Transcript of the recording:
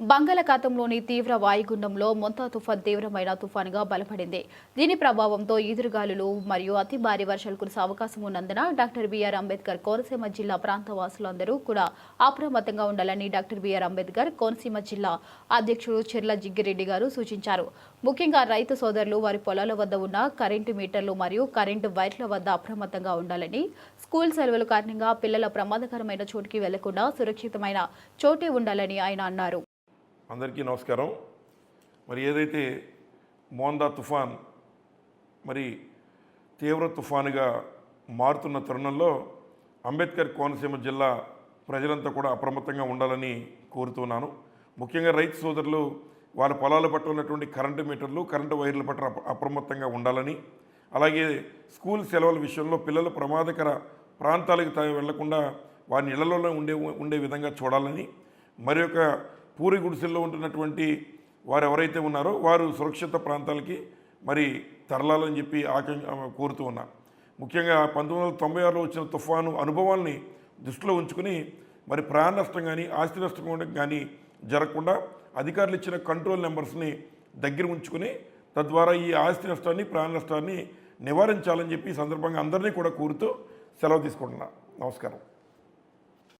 బంగాళాఖాతంలోని తీవ్ర వాయుగుండంలో మొంతా తుఫాన్ తీవ్రమైన తుఫానుగా బలపడింది. దీని ప్రభావంతో ఈదురుగాలులు మరియు అతి భారీ వర్షాలు కురిసే అవకాశం ఉన్నందున డాక్టర్ బిఆర్ అంబేద్కర్ కోనసీమ జిల్లా ప్రాంత వాసులందరూ కూడా అప్రమత్తంగా ఉండాలని డాక్టర్ బిఆర్ అంబేద్కర్ కోనసీమ జిల్లా అధ్యక్షుడు చెర్ల జిగ్గిరెడ్డి గారు సూచించారు. ముఖ్యంగా రైతు సోదరులు వారి పొలాల వద్ద ఉన్న కరెంటు మీటర్లు మరియు కరెంటు వైర్ల వద్ద అప్రమత్తంగా ఉండాలని స్కూల్ సెలవుల కారణంగా పిల్లల ప్రమాదకరమైన చోటుకి వెళ్ళకుండా సురక్షితమైన చోటే ఉండాలని ఆయన అన్నారు. అందరికీ నమస్కారం. మరి ఏదైతే మోందా తుఫాన్ మరి తీవ్ర తుఫానుగా మారుతున్న తరుణంలో అంబేద్కర్ కోనసీమ జిల్లా ప్రజలంతా కూడా అప్రమత్తంగా ఉండాలని కోరుతున్నాను ముఖ్యంగా రైతు సోదరులు వాళ్ళ పొలాల పట్ల ఉన్నటువంటి కరెంటు మీటర్లు కరెంటు వైర్ల పట్ల అప్రమత్తంగా ఉండాలని అలాగే స్కూల్ సెలవుల విషయంలో పిల్లలు ప్రమాదకర ప్రాంతాలకు వెళ్ళకుండా వారి ఇళ్ళలోనే ఉండే ఉండే విధంగా చూడాలని మరి పూరి గుడిసెల్లో ఉంటున్నటువంటి వారు ఎవరైతే ఉన్నారో వారు సురక్షిత ప్రాంతాలకి మరి తరలాలని చెప్పి ఆకాంక్ష కోరుతూ ఉన్నా ముఖ్యంగా పంతొమ్మిది వందల తొంభై ఆరులో వచ్చిన తుఫాను అనుభవాల్ని దృష్టిలో ఉంచుకుని మరి ప్రాణ నష్టం కానీ ఆస్తి నష్టం కానీ జరగకుండా అధికారులు ఇచ్చిన కంట్రోల్ నెంబర్స్ని దగ్గర ఉంచుకుని తద్వారా ఈ ఆస్తి నష్టాన్ని ప్రాణ నష్టాన్ని నివారించాలని చెప్పి సందర్భంగా అందరినీ కూడా కోరుతూ సెలవు తీసుకుంటున్నా. నమస్కారం.